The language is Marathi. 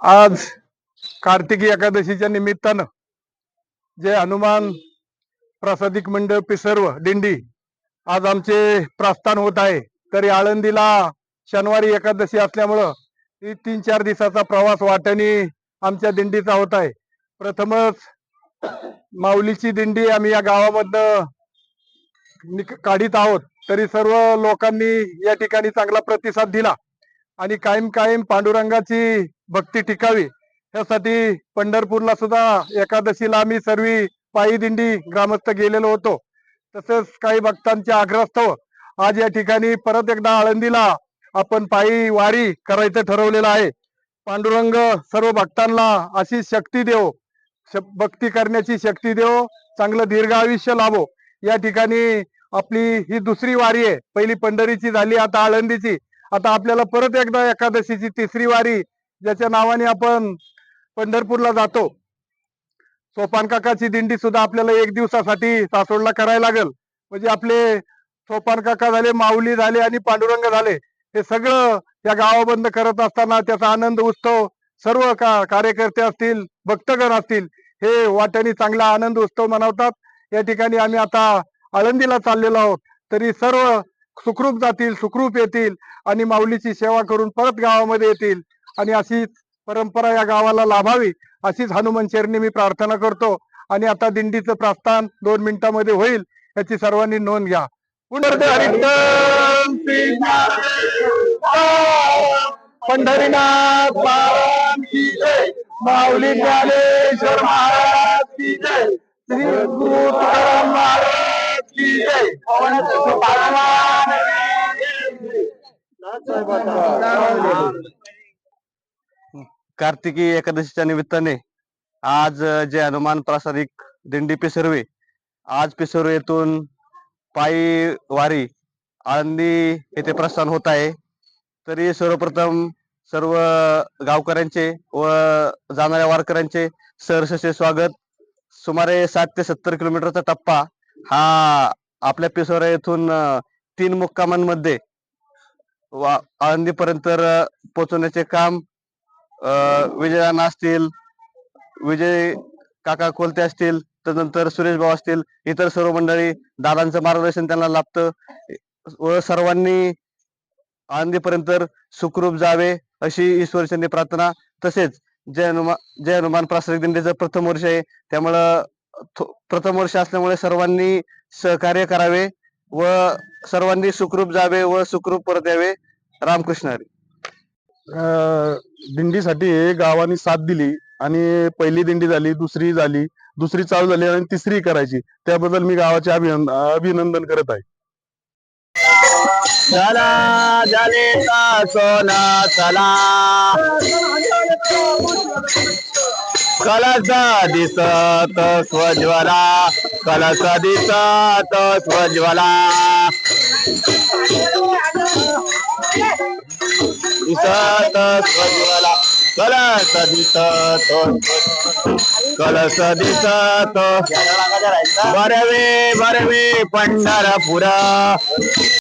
आज कार्तिकी एकादशीच्या निमित्तानं जे हनुमान प्रासादिक मंडळ पिसर्व दिंडी आज आमचे प्रस्थान होत आहे. तरी आळंदीला शनिवारी एकादशी असल्यामुळं ही तीन चार दिवसाचा प्रवास वाटणी आमच्या दिंडीचा होत आहे. प्रथमच माऊलीची दिंडी आम्ही या गावामधनं काढीत आहोत. तरी सर्व लोकांनी या ठिकाणी चांगला प्रतिसाद दिला. आणि कायम कायम पांडुरंगाची भक्ती टिकावी. यासाठी पंढरपूरला सुद्धा एकादशीला आम्ही सर्व पायी दिंडी ग्रामस्थ गेलेलो होतो. तसेच काही भक्तांच्या आग्रहास्तव आज या ठिकाणी परत एकदा आळंदीला आपण पायी वारी करायचं ठरवलेलं आहे. पांडुरंग सर्व भक्तांना अशी शक्ती देव. श- भक्ती करण्याची शक्ती देव. चांगलं दीर्घ आयुष्य लाभो. या ठिकाणी आपली ही दुसरी वारी आहे. पहिली पंढरीची झाली आता आळंदीची. आता आपल्याला परत एकदा एकादशीची तिसरी वारी ज्याच्या नावाने आपण पंढरपूरला जातो. सोपान काकाची दिंडी सुद्धा आपल्याला एक दिवसासाठी सासवडला करायला लागेल. म्हणजे आपले सोपान काका झाले माऊली झाले आणि पांडुरंग झाले हे सगळं या गावाबंद करत असताना त्याचा आनंद उत्सव सर्व का कार्यकर्ते असतील भक्तगण असतील हे वाट्याने चांगला आनंद उत्सव मनवतात. या ठिकाणी आम्ही आता आळंदीला चाललेलो आहोत. तरी सर्व सुखरूप जातील सुखरूप येतील आणि माऊलीची सेवा करून परत गावामध्ये येतील. आणि अशीच परंपरा या गावाला लाभावी अशीच हनुमान चरणी मी प्रार्थना करतो. आणि आता दिंडीचं प्रस्थान दोन मिनिटांमध्ये होईल याची सर्वांनी नोंद घ्या. पंढरीनाथ महाराज माऊली ज्ञानेश्वर महाराज की जय. श्री गुरु महाराज की जय. कार्तिकी एकादशीच्या निमित्ताने आज जे हनुमान प्रासादिक दिंडी पिसर्वे आज पिसर्वे येथून पायी वारी आळंदी येथे प्रस्थान होत आहे. तरी सर्वप्रथम सर्व गावकऱ्यांचे व जाणाऱ्या वारकऱ्यांचे सहर्षचे स्वागत. सुमारे सात ते सत्तर किलोमीटरचा टप्पा हा आपल्या पिसोरा येथून तीन मुक्कामांमध्ये वा आळंदीपर्यंत पोहोचवण्याचे काम विजयाना असतील विजय काका कोलते असतील त्यानंतर सुरेश भाऊ असतील इतर सर्व मंडळी दादांचं मार्गदर्शन त्यांना लाभतं. व सर्वांनी आनंदीपर्यंत सुखरूप जावे अशी ईश्वरचंदी प्रार्थना. तसेच जय हनुमान जय हनुमान प्रासादिक दिंडीचं प्रथम वर्ष आहे. त्यामुळं थो- प्रथम वर्ष असल्यामुळे सर्वांनी सहकार्य करावे व सर्वांनी सुखरूप जावे व सुखरूप परत यावे. रामकृष्ण हरी. दिंडीसाठी गावाने साथ दिली आणि पहिली दिंडी झाली दुसरी झाली दुसरी चालू झाली आणि तिसरी करायची. त्याबद्दल मी गावाचे अभिनंदन अभिनंदन करत आहे. चला जलेचा सोना चला. कलश दिसत स्वज्वला कलसा दिसत स्वज्वला. दिसत स्वज्वला कलश दिसत. कलश दिसत. बरवे बरवे पंढरपुरा.